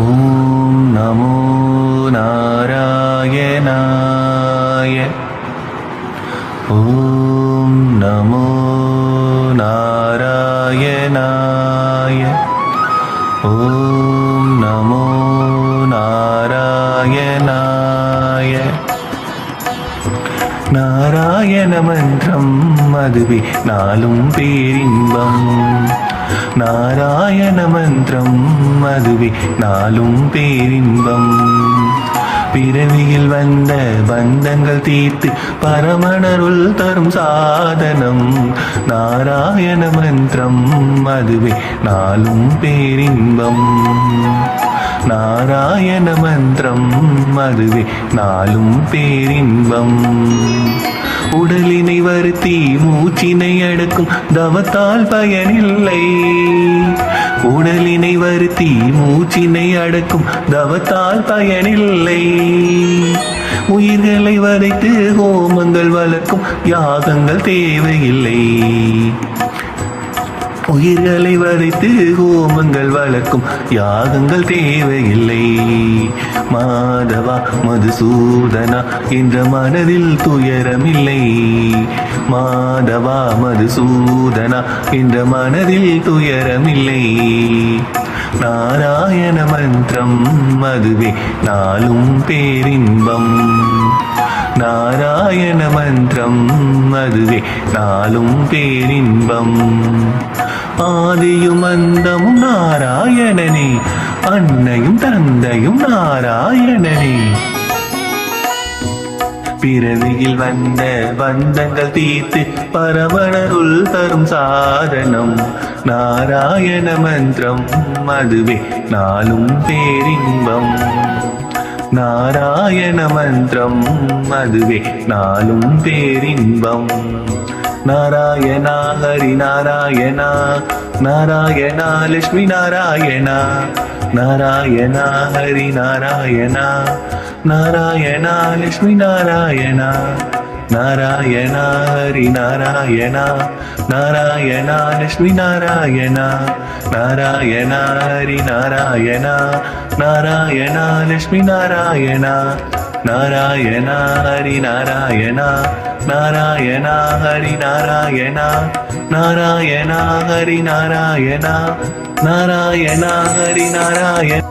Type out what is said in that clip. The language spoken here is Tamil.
ஓம் நமோ நாராயணாய ஓம் நமோ நாராயணாய ஓம் நமோ நாராயணாய நாராயண மன்றம் அதுவே நாளும் பேரின்பம் நாராயண மந்திரம் அதுவே நாளும் பேரின்பம். பிறவியில் வந்த பந்தங்கள் தீர்த்து பரமணருள் தரும் சாதனம். நாராயண மந்திரம் அதுவே நாளும் பேரின்பம். நாராயண மந்திரம் அதுவே நாளும் பேரின்பம். உடலினை வருத்தி மூச்சினை அடக்கும் தவத்தால் பயனில்லை. உடலினை வருத்தி மூச்சினை அடக்கும் தவத்தால் பயனில்லை. உயிர்களை வதைத்து ஹோமங்கள் வளர்க்கும் யாகங்கள் தேவையில்லை. உயிர்களை வதைத்து ஹோமங்கள் வளர்க்கும் யாகங்கள் தேவையில்லை. மாதவா மதுசூதனா என்ற மனதில் துயரமில்லை. மாதவா மதுசூதனா என்ற மனதில் துயரமில்லை. நாராயண மந்திரம் அதுவே நாளும் பேரின்பம். நாராயண மந்திரம் அதுவே நாளும் பேரின்பம் ஆதியும் அந்தமும் நாராயணனே அன்னையும் தந்தையும் நாராயணனே பிறவியில் வந்த பந்தங்கள் தீர்த்து பரமணருள் தரும் சாதனம் நாராயண மந்திரம் அதுவே நாளும் பேரின்பம் நாராயண மந்திரம். அதுவே நாளும் பேரின்பம். நாராயணா ஹரி நாராயணா. நாராயணா லட்சுமி நாராயணா. நாராயணா ஹரி நாராயணா. நாராயணா லட்சுமி நாராயணா. நாராயணா ஹரி நாராயணா. நாராயணா லட்சுமி நாராயணா. நாராயணா ஹரி நாராயணா. நாராயணா லட்சுமி நாராயணா நாராயணா ஹரி நாராயணா நாராயணா ஹரி நாராயணா நாராயணா ஹரி நாராயணா நாராயணா ஹரி நாராயண.